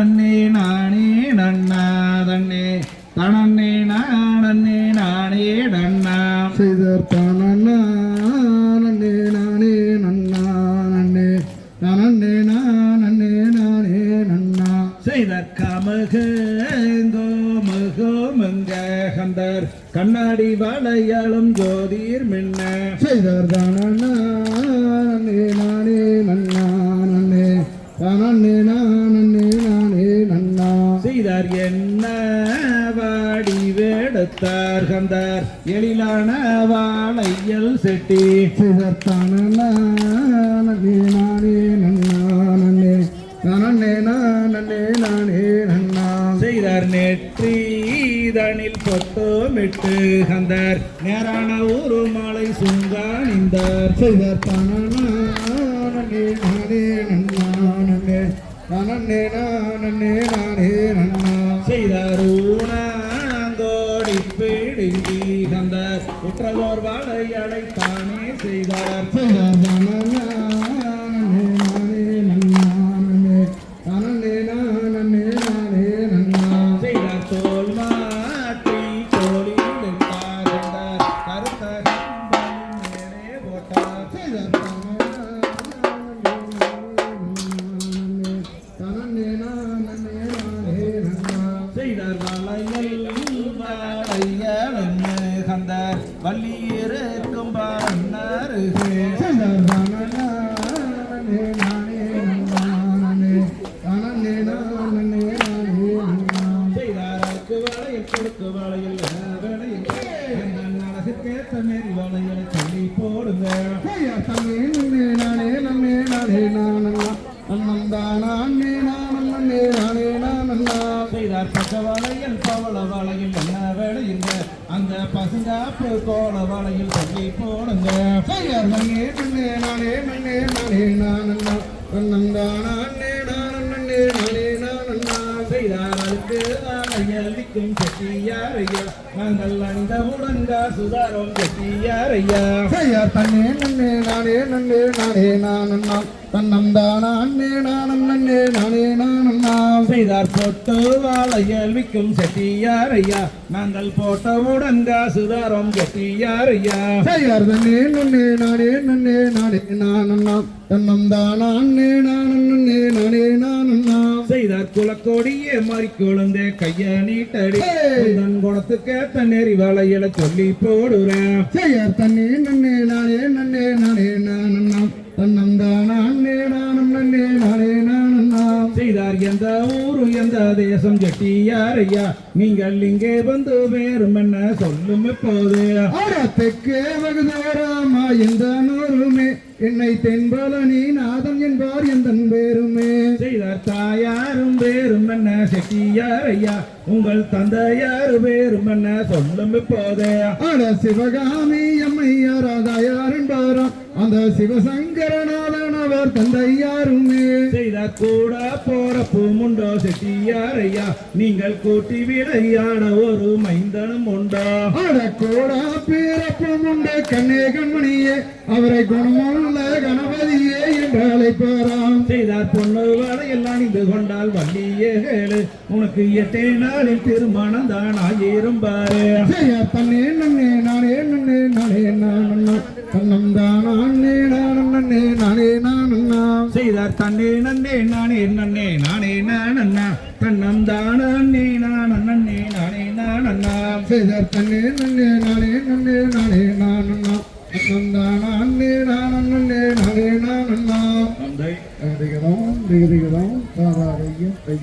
நன்னே நானே நன்னா தன்னே. தனன்னே நானே நானே நன்னா. செய்தார் தானே நானே நன்னா நன்னே நானே நானே நானே நன்னா. செய்தற்கமகோ மகோமங்க கந்தர். கண்ணாடி வளையாளும் ஜோதிர் மின்ன. செய்தார் தானே நானே நன்னா நன்னே செய்தார் என்ன வாடி வேடத்தார் கந்தார் எழிலான வாழையல் செட்டி. செய்தார் தானே நானே நானே நன்னா நன்னே தானே நானே நானே நன்னா செய்தார் நெற்றிதனில் பொட்டோமிட்டு கந்தார் நேரான ஒரு மாலை சுங்காணிந்தார் செய்தார் தானே படிப்பேடுங்கி தந்த கந்தார் உற்றதோர் வாழையடை தானே செய்தார் செய்தார் நன்னா செய்தாருக்கு வளையல் கொடுக்கு வளையல் வளையல் அழகுக்கேற்ற மாரி வளையலை சொல்லி போடுங்க. நன்னே நானே நன்னே நானே நானல்லா. அண்ணம் தானே நானே நானே. நானல்லா செய்தார் பக்க பவள வாழையில் என்ன வேலையுங்க அந்த பசுங்காப்பு கோல வாழையில் தங்கி போடுங்க. ஐயா மண்ணே மண்ணே நானே மண்ணே நானே நானல்லா அண்ணம் நானே நானே நானே நானல்லா செய்தார் அதுக்கு வளையல் செட்டியாரையா நாங்கள் அணிந்தவுடன் சுதாரம் செட்டியாரையா ஐயா தன்னே நன்னே நானே நன்னே நானே நானல்லா தன்னம் தானே நானம் நன்னே நானே நானல்லா செய்தார் போட்டு வாழையல் விற்கும் செட்டியாரையா நாங்கள் போட்டவுடன் சுதாரம் செட்டியாரையா செய்யார் தன்னே நன்னே நானே நன்னே நானே நானண்ணா தன்னம் தானே நானும் நன்னே நானே நானண்ணா செய்தார் குலக்கோடியே மாறி கொழுந்தே கைய நீட்டடி. தன் குணத்துக்கேத்த நெறி வளையல சொல்லி போடுறேன் செய்யார் தன்னே நன்னே நானே நன்னே நானே நானண்ணா. தன்னம் தானே நானும் நன்னே நானே நானண்ணா. செய்தார் எந்த ஊரு எந்த தேசம் செட்டியாரையா? நீங்கள் இங்கே வந்து வேறும் என்ன சொல்லும் இப்போது. ஆடத்துக்கே வெகு தூரமா எந்த நூறுமே? என்னை தென்பலனி நாதன் என்பார் எந்த பேருமே செய்தார் என்ன செட்டியாரையா உங்கள் தந்தையார் வேறும் என்ன சொல்லும் இப்போது. அட சிவகாமி எம்மையாராதாயார் என்பாராம் அந்த சிவசங்கரநாதன் அவர் தந்தையாருமே. செய்தார் கூட போறப்பு முண்டோ செட்டியாரையா நீங்கள் கூட்டி விளையாட ஒரு மைந்தனும் உண்டோ? அட கோடா பிறப்பும் உண்டு கண்ணே கண்மணியே அவரை குணமுள்ள கணபதியே என்று அழைப்பாராம். செய்தார் பொண்ணு வளையல் அணிந்து கொண்டால் வள்ளியே கேளு உனக்கு எட்டே நாளில் திருமணம் தான் ஆகிரும் பாரு செய்யா தன்னே நன்னே நானே நன்னே நானே நானண்ணா தன்னே நன்னே நானே நன்னே நானே நானண்ணா. தன்னம் தானே நான் நன்னே நானே நானண்ணா. செய்தார் தன்னே நன்னே நானே நன்னே நானே நானண்ணா. தன்னம் தானே நானும் நன்னே நானே தந்தை. திகதிகதம் திகதிகதம் ஐயப்ப